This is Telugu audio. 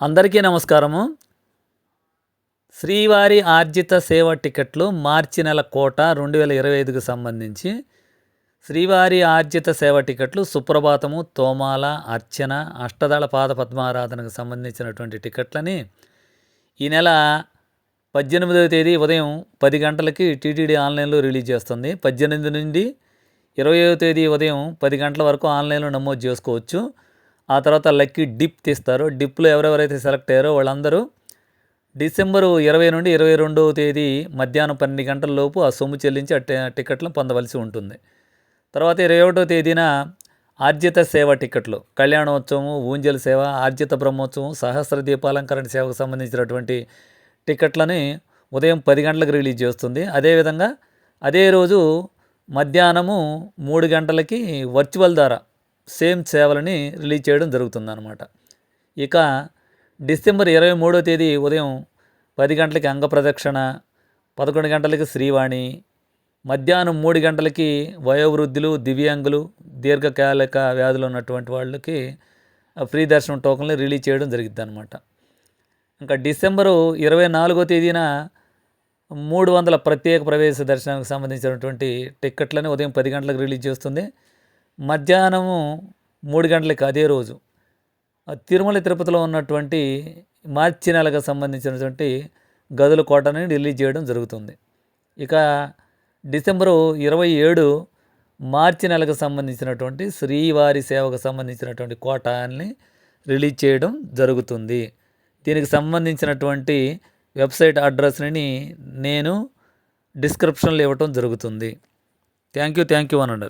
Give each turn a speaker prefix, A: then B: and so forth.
A: అందరికీ నమస్కారము. శ్రీవారి ఆర్జిత సేవ టికెట్లు మార్చి నెల కోట రెండు వేల ఇరవై ఐదుకు సంబంధించి శ్రీవారి ఆర్జిత సేవ టికెట్లు సుప్రభాతము తోమాల అర్చన అష్టదళ పాద పద్మారాధనకు సంబంధించినటువంటి టికెట్లని ఈ నెల పద్దెనిమిదవ తేదీ ఉదయం పది గంటలకి టీటీడీ ఆన్లైన్లో రిలీజ్ చేస్తుంది. పద్దెనిమిది నుండి ఇరవైవ తేదీ ఉదయం పది గంటల వరకు ఆన్లైన్లో నమోదు చేసుకోవచ్చు. ఆ తర్వాత లక్కీ డిప్ తీస్తారు. డిప్లో ఎవరెవరైతే సెలెక్ట్ అయ్యారో వాళ్ళందరూ డిసెంబరు ఇరవై నుండి ఇరవై రెండవ తేదీ మధ్యాహ్నం పన్నెండు గంటల లోపు ఆ సొమ్ము చెల్లించి ఆ టికెట్లను పొందవలసి ఉంటుంది. తర్వాత ఇరవై ఒకటో తేదీన ఆర్జిత సేవ టికెట్లు. కళ్యాణోత్సవం ఊంజల్ సేవ ఆర్జిత బ్రహ్మోత్సవం సహస్ర దీపాలంకరణ సేవకు సంబంధించినటువంటి టికెట్లని ఉదయం పది గంటలకు రిలీజ్ చేస్తుంది. అదేవిధంగా అదే రోజు మధ్యాహ్నము మూడు గంటలకి వర్చువల్ ద్వారా సేమ్ సేవలని రిలీజ్ చేయడం జరుగుతుందన్నమాట. ఇక డిసెంబర్ ఇరవై మూడో తేదీ ఉదయం పది గంటలకి అంగ ప్రదక్షిణ పదకొండు గంటలకి శ్రీవాణి మధ్యాహ్నం మూడు గంటలకి వయోవృద్ధులు దివ్యాంగులు దీర్ఘకాలిక వ్యాధులు ఉన్నటువంటి వాళ్ళకి ఫ్రీ దర్శనం టోకన్లు రిలీజ్ చేయడం జరిగింది అనమాట ఇంకా డిసెంబరు ఇరవై నాలుగో తేదీన మూడు వందల ప్రత్యేక ప్రవేశ దర్శనానికి సంబంధించినటువంటి టిక్కెట్లని ఉదయం పది గంటలకు రిలీజ్ చేస్తుంది. మధ్యాహ్నము మూడు గంటలకి అదే రోజు. ఆ తిరుమల తిరుపతిలో ఉన్నటువంటి మార్చి నెలకు సంబంధించినటువంటి గదుల కోటని రిలీజ్ చేయడం జరుగుతుంది. ఇక డిసెంబరు ఇరవై ఏడు మార్చి నెలకు సంబంధించినటువంటి శ్రీవారి సేవకు సంబంధించినటువంటి కోటాన్ని రిలీజ్ చేయడం జరుగుతుంది. దీనికి సంబంధించినటువంటి వెబ్సైట్ అడ్రస్ని నేను డిస్క్రిప్షన్లో ఇవ్వటం జరుగుతుంది. థ్యాంక్ యూ థ్యాంక్ యూ అనండి